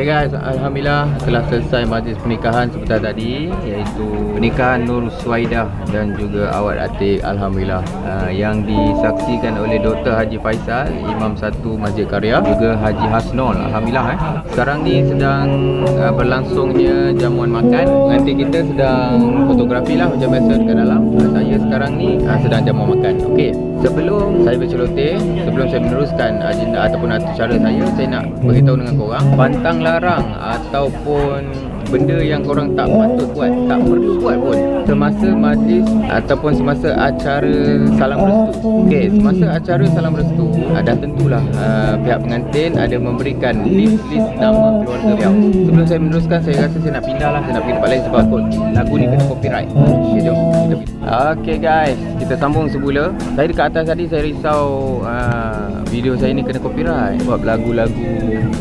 Okay guys, Alhamdulillah telah selesai majlis pernikahan sebentar tadi iaitu pernikahan Nur Suaidah dan juga awak Atik Alhamdulillah. Uh, yang disaksikan oleh Dr. Haji Faisal, Imam Satu Masjid Karya juga Haji Hasnol Alhamdulillah eh. Sekarang ni sedang uh, berlangsungnya jamuan makan. Nanti kita sedang fotografi lah macam biasa dekat dalam. Uh, Saya sekarang ni uh, sedang jamuan makan. Okay, sebelum saya berceloteh Sebelum saya meneruskan agenda ataupun acara saya Saya nak beritahu dengan korang Pantang larang ataupun benda yang korang tak patut buat tak perlu buat pun. Semasa majlis ataupun semasa acara salam restu. Okey semasa acara salam restu uh, dah tentulah uh, pihak pengantin ada memberikan list-list nama keluarga beliau. Sebelum saya meneruskan saya rasa saya nak pindah lah saya nak pergi tempat lain sebab kot lagu ni kena copyright. Okey jom. Kita okey guys. Kita sambung semula. Saya dekat atas tadi saya risau uh, video saya ni kena copyright. Sebab lagu-lagu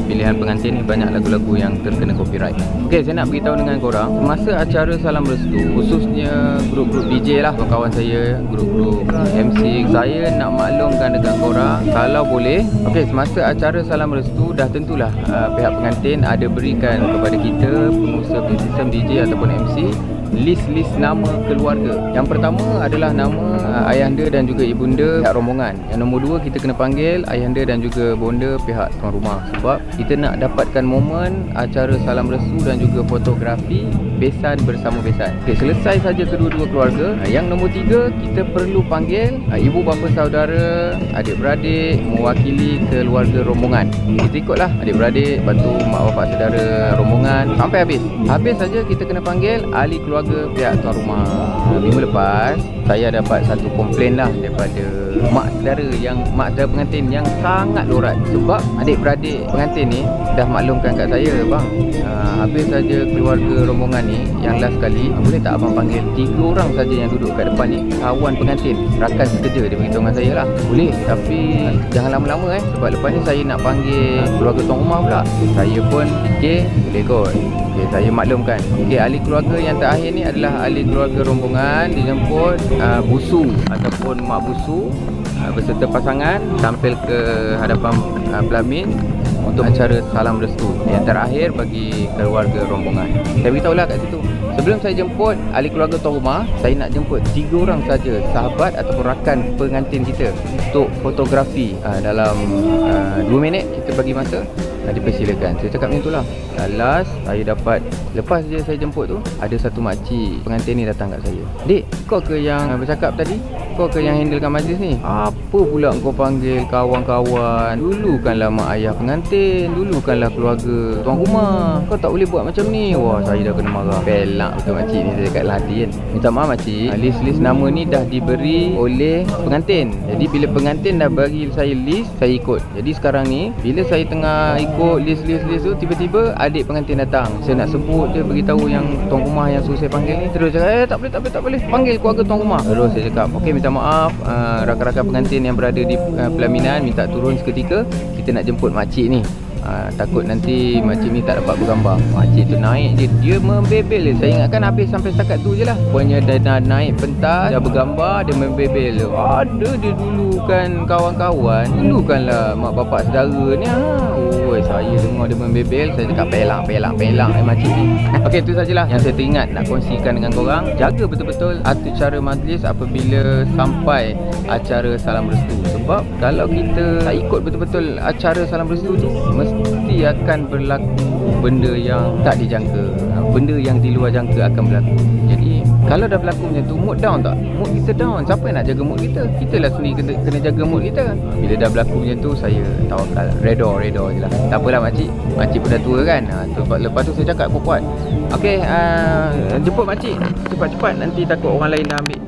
pilihan pengantin ni banyak lagu-lagu yang terkena copyright. Okey saya nak beritahu dengan korang Masa acara Salam Restu Khususnya grup-grup DJ lah Kawan saya Grup-grup MC Saya nak maklumkan dekat korang Kalau boleh Okay semasa acara Salam Restu Dah tentulah uh, Pihak pengantin ada berikan kepada kita Pengusaha sistem DJ ataupun MC list-list nama keluarga. Yang pertama adalah nama uh, ayahanda dan juga ibunda pihak rombongan. Yang nombor dua kita kena panggil ayahanda dan juga bonda pihak tuan rumah sebab kita nak dapatkan momen acara salam restu dan juga fotografi besan bersama besan. Okey, selesai saja kedua-dua keluarga. Uh, yang nombor tiga kita perlu panggil uh, ibu bapa saudara, adik-beradik mewakili keluarga rombongan. Kita ikutlah adik-beradik bantu mak bapak saudara rombongan sampai habis. Habis saja kita kena panggil ahli keluarga keluarga pihak tuan rumah. Minggu lepas Saya dapat satu komplain lah Daripada mak saudara yang Mak saudara pengantin yang sangat lorat. Sebab adik-beradik pengantin ni Dah maklumkan kat saya bang uh, Habis saja keluarga rombongan ni Yang last kali Boleh tak abang panggil Tiga orang saja yang duduk kat depan ni Kawan pengantin Rakan sekerja dia beritahu dengan saya lah. Boleh Tapi Jangan lama-lama eh. Sebab lepas ni saya nak panggil Keluarga tuan rumah pula. Saya pun fikir Boleh kot Okay, saya maklumkan Okay, ahli keluarga yang terakhir ni adalah ahli keluarga rombongan dijemput uh, busu ataupun mak busu uh, beserta pasangan tampil ke hadapan uh, pelamin untuk acara salam restu yang terakhir bagi keluarga rombongan. Saya beritahulah kat situ. Sebelum saya jemput ahli keluarga tuan rumah, saya nak jemput tiga orang saja sahabat ataupun rakan pengantin kita untuk fotografi uh, dalam uh, 2 minit kita bagi masa uh, dipersilakan. Saya cakap macam itulah. Uh, last saya dapat lepas je saya jemput tu ada satu makcik pengantin ni datang kat saya. Dik, kau ke yang bercakap tadi? Kau ke yang handlekan majlis ni? Apa pula kau panggil kawan-kawan? Dulu kanlah mak ayah pengantin, dulu kanlah keluarga tuan rumah. Kau tak boleh buat macam ni. Wah, saya dah kena marah. Pelak betul makcik ni saya dekat hati kan. Minta maaf makcik. List-list nama ni dah diberi oleh pengantin. Jadi bila pengantin dah bagi saya list, saya ikut. Jadi sekarang ni bila saya tengah ikut list-list-list tu tiba-tiba adik pengantin datang. Saya nak sebut dia beritahu yang tuan rumah yang suruh saya panggil ni terus cakap, "Eh, tak boleh, tak boleh, tak boleh. Panggil keluarga tuan rumah." Terus saya cakap, "Okey, minta maaf uh, rakan-rakan pengantin yang berada di uh, pelaminan minta turun seketika. Kita nak jemput makcik ni." Ha, takut nanti makcik ni tak dapat bergambar. Makcik tu naik je. Dia membebel je. Saya ingatkan habis sampai setakat tu je lah. Pokoknya dia dah naik pentas Dah bergambar Dia membebel je. Ada dia dulu kan kawan-kawan. Dulu kan lah mak bapak saudara ni. Ha. Oh saya dengar dia membebel. Saya cakap pelang pelang pelang eh makcik ni. Okey tu sajalah Yang saya teringat nak kongsikan dengan korang. Jaga betul-betul atur cara majlis Apabila sampai acara salam restu. Sebab kalau kita tak ikut betul-betul acara salam restu tu mesti akan berlaku benda yang tak dijangka. Benda yang di luar jangka akan berlaku. Jadi kalau dah berlaku macam tu mood down tak? Mood kita down. Siapa yang nak jaga mood kita? Kita lah sendiri kena, kena jaga mood kita. Bila dah berlaku macam tu saya tawakal redor redor je lah. Tak apalah makcik. Makcik pun dah tua kan? Ha, tu, lepas tu saya cakap kuat-kuat ok uh, jemput makcik. Cepat-cepat nanti takut orang lain dah ambil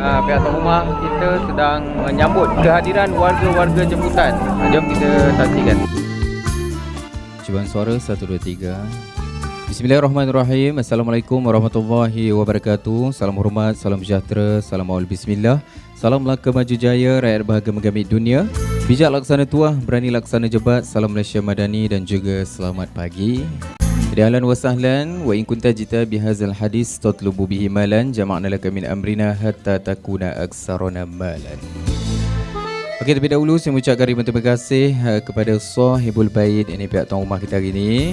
uh, pihak tuan rumah kita sedang menyambut kehadiran warga-warga jemputan. Jom kita saksikan. Cubaan suara 1 2 3. Bismillahirrahmanirrahim. Assalamualaikum warahmatullahi wabarakatuh. Salam hormat, salam sejahtera, salam awal bismillah. Salam Melaka Maju Jaya, rakyat bahagia mengambil dunia. Bijak laksana tuah, berani laksana jebat. Salam Malaysia Madani dan juga selamat pagi. Jadi ahlan wa sahlan wa in kunta jita bihadzal hadis tatlubu bihi malan jama'na laka min amrina hatta takuna aksarana malan. Okey, terlebih dahulu saya mengucapkan ribuan terima kasih uh, kepada Sahibul Bait ini pihak tuan rumah kita hari ini.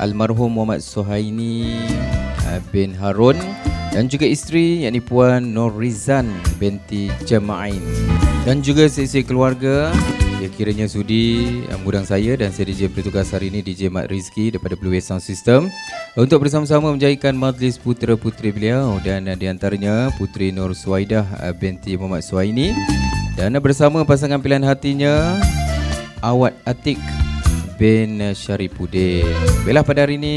Almarhum Muhammad Suhaini uh, bin Harun dan juga isteri yakni Puan Nur Rizan binti Jama'in dan juga sesi keluarga yang kiranya sudi uh, mudang saya dan saya DJ bertugas hari ini DJ Mat Rizki daripada Blue Wave Sound System untuk bersama-sama menjahikan majlis putera-puteri beliau dan uh, di antaranya Puteri Nur Suwaidah uh, binti Muhammad Suhaini dan bersama pasangan pilihan hatinya Awad Atik bin Syarifuddin. Baiklah pada hari ini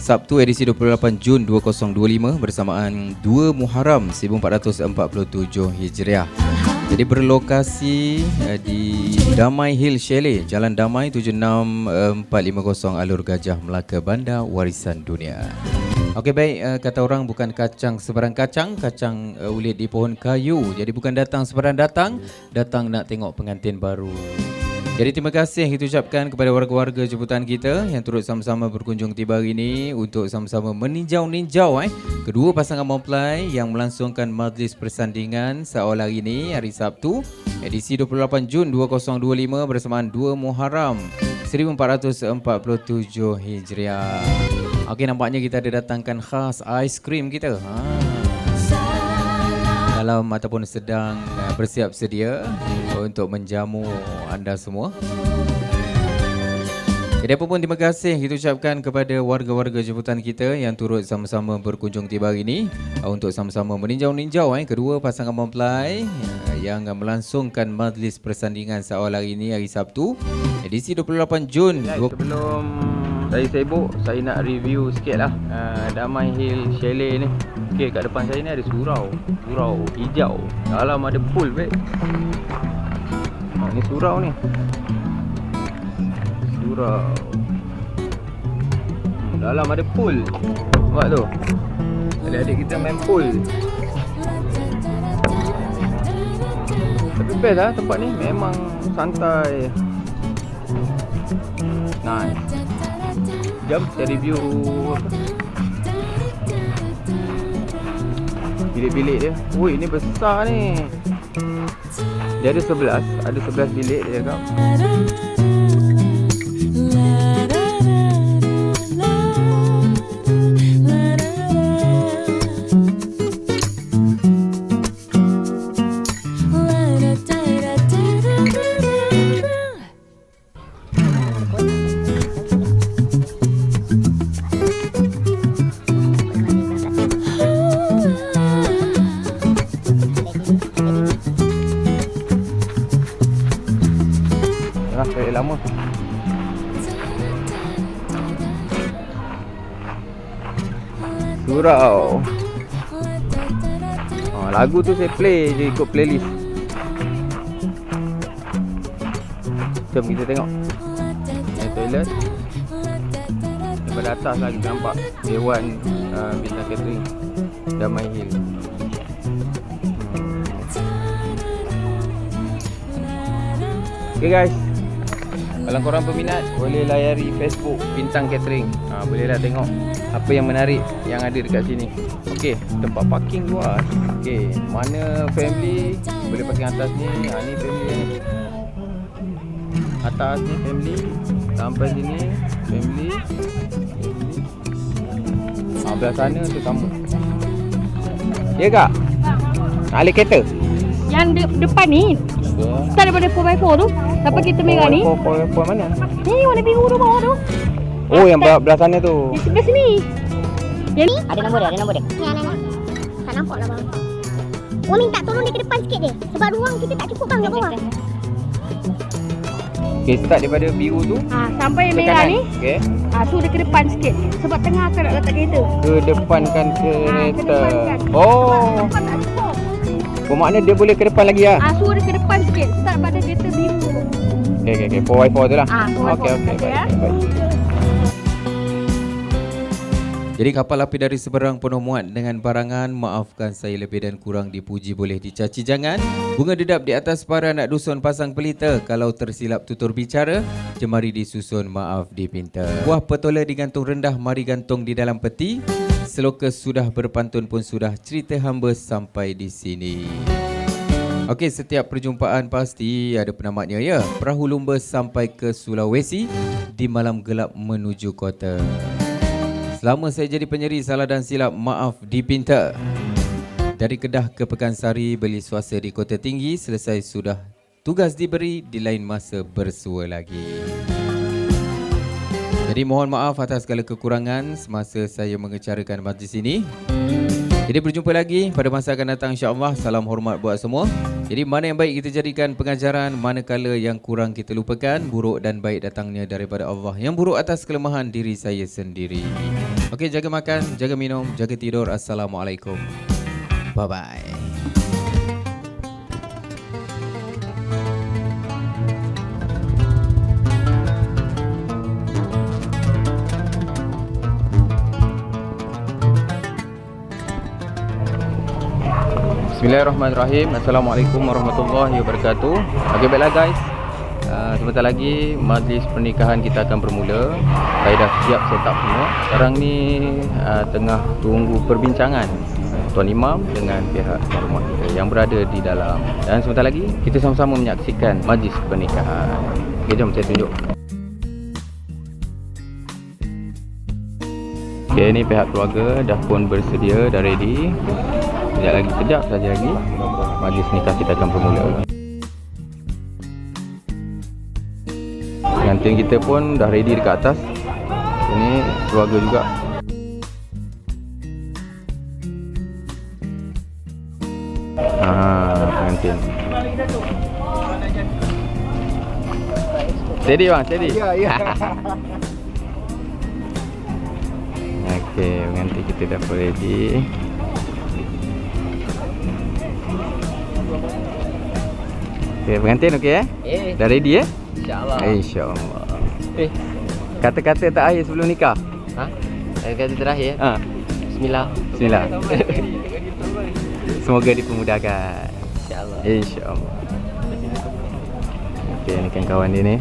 Sabtu edisi 28 Jun 2025 bersamaan 2 Muharram 1447 Hijriah. Jadi berlokasi uh, di Damai Hill Chalet, Jalan Damai 76450 Alur Gajah Melaka Bandar Warisan Dunia. Okey baik, uh, kata orang bukan kacang sebarang kacang, kacang uh, ulit di pohon kayu. Jadi bukan datang sebarang datang, datang nak tengok pengantin baru. Jadi terima kasih kita ucapkan kepada warga-warga jemputan kita yang turut sama-sama berkunjung tiba hari ini untuk sama-sama meninjau-ninjau eh kedua pasangan mempelai yang melangsungkan majlis persandingan seawal hari ini hari Sabtu edisi 28 Jun 2025 bersamaan 2 Muharram 1447 Hijriah. Okey nampaknya kita ada datangkan khas aiskrim kita. Ha dalam ataupun sedang uh, bersiap sedia untuk menjamu anda semua. Jadi apa pun terima kasih kita ucapkan kepada warga-warga jemputan kita yang turut sama-sama berkunjung tiba hari ini uh, untuk sama-sama meninjau-ninjau eh kedua pasangan mempelai uh, yang melangsungkan majlis persandingan seawal hari ini hari Sabtu edisi 28 Jun. Sebelum saya sibuk, saya nak review sikit lah uh, Damai Hill Chalet ni Okay, kat depan saya ni ada surau. Surau hijau. Dalam ada pool baik ha, Ni surau ni. Surau. Dalam ada pool. Nampak tu? Adik-adik kita main pool. Tapi best lah tempat ni. Memang santai. Nice. Jom kita review Bilik-bilik dia. Ui ni besar ni. Dia ada 11 Ada 11 bilik dia cakap Surau oh, Lagu tu saya play je ikut playlist. Jom kita tengok. Ni toilet. Daripada atas lagi nampak. Dewan uh, Bintang Catering. Damai Hill. Okay guys Kalau korang peminat Boleh layari Facebook Bintang Catering. Ha, Bolehlah tengok Apa yang menarik Yang ada dekat sini. Okay Tempat parking luas. Okay Mana family Boleh parking atas ni? Ha, Ni family. Atas ni family Sampai sini Family. Ha, Belah sana tu tamu. Ya kak? Nak alik kereta? Yang de depan ni Okay Start daripada 4x4 tu. Sampai kereta merah ni. Poin, poin, poin mana? Ni warna biru tu bawah tu. Oh yang belah, belah sana tu. Yang sebelah sini. Yang ni. Ada nombor dia, ada nombor dia. Ni ada lah Tak nampak lah bang. Orang minta tolong dia ke depan sikit je. Sebab ruang kita tak cukup bang kat bawah. Okay start daripada biru tu. Ha, Sampai yang ke merah ni. Okay ha, Tu dia ke depan sikit. Sebab tengah akan nak letak kereta. Kedepankan ha, Ke kereta. depan kan Oh. Sebab depan tak Bermakna dia boleh ke depan lagi lah ha, Suruh dia ke depan sikit. Start pada kereta biru tu Okay okay okay 4x4 tu lah. Ah, 4x4 Okay okay saja, baik, ya. baik, baik. Jadi kapal api dari seberang penuh muat dengan barangan Maafkan saya lebih dan kurang dipuji boleh dicaci jangan. Bunga dedap di atas para anak dusun pasang pelita. Kalau tersilap tutur bicara Jemari disusun maaf dipinta Buah petola digantung rendah mari gantung di dalam peti Seloka sudah berpantun pun sudah cerita hamba sampai di sini Okey, setiap perjumpaan pasti ada penamatnya ya. Perahu lumba sampai ke Sulawesi di malam gelap menuju kota. Selama saya jadi penyeri salah dan silap maaf dipinta. Dari Kedah ke Pekansari beli suasa di kota tinggi selesai sudah tugas diberi di lain masa bersua lagi. Jadi mohon maaf atas segala kekurangan semasa saya mengecarakan majlis ini. Jadi berjumpa lagi pada masa akan datang insya-Allah. Salam hormat buat semua. Jadi mana yang baik kita jadikan pengajaran, manakala yang kurang kita lupakan, buruk dan baik datangnya daripada Allah. Yang buruk atas kelemahan diri saya sendiri. Okey, jaga makan, jaga minum, jaga tidur. Assalamualaikum. Bye bye. Bismillahirrahmanirrahim. Assalamualaikum warahmatullahi wabarakatuh. Okey baiklah guys. Uh, sebentar lagi majlis pernikahan kita akan bermula. Saya dah siap set up semua. Sekarang ni uh, tengah tunggu perbincangan Tuan Imam dengan pihak rumah kita yang berada di dalam. Dan sebentar lagi kita sama-sama menyaksikan majlis pernikahan. Okey jom saya tunjuk. Okey ni pihak keluarga dah pun bersedia dah ready. Sekejap lagi, sekejap saja lagi. Majlis nikah kita akan bermula. Pengantin kita pun dah ready dekat atas. Ini keluarga juga. Haa, pengantin. Steady bang, steady. Ya, ya. Okey, pengantin kita dah pun ready Okey, pengantin okey eh? Eh, Dah ready eh? insyaAllah. InsyaAllah Eh, Kata-kata tak akhir sebelum nikah ha? Saya kata terakhir. ha. Bismillah. Bismillah Semoga dipermudahkan InsyaAllah. InsyaAllah Okey, ni kan kawan dia ni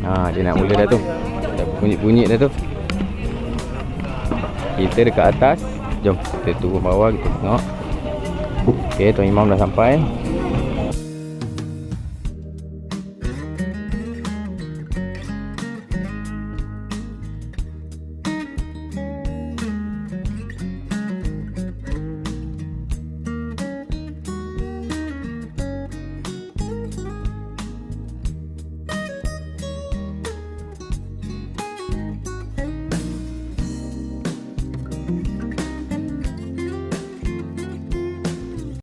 Ha, dia nak mula dah tu Dah bunyi-bunyi dah tu Kita dekat atas Jom, kita turun bawah, kita tengok. Okey, Tuan Imam dah sampai